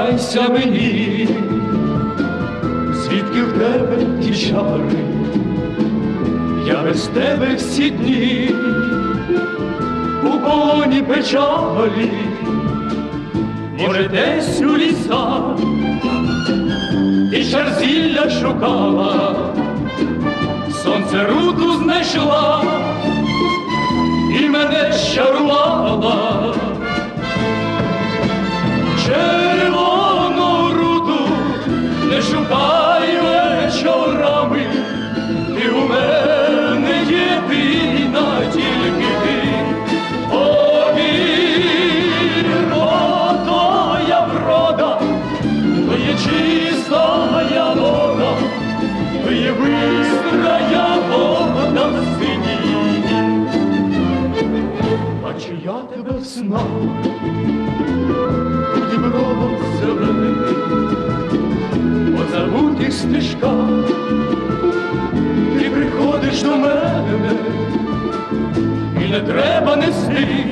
Зізнайся мені, звідки в тебе ті чари, я без тебе всі дні. У полоні печалі, може, десь у лісах. І шарзілля шукала, сонце руку знайшла. І мене щарувала. Снах Діброва зелений, по забутих ти приходиш до мене, і не треба нести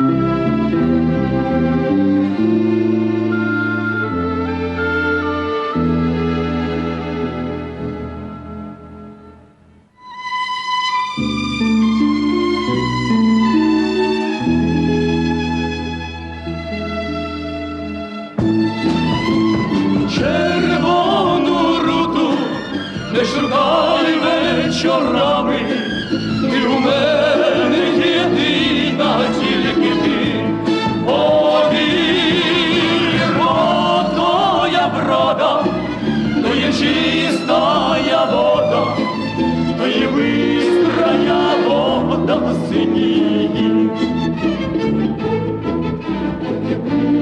Música вода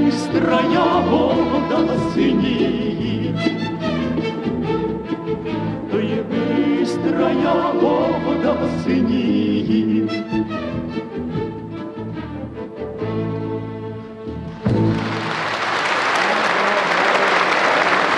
Бистрая сині. Вода синій, то є бистрая вода синій.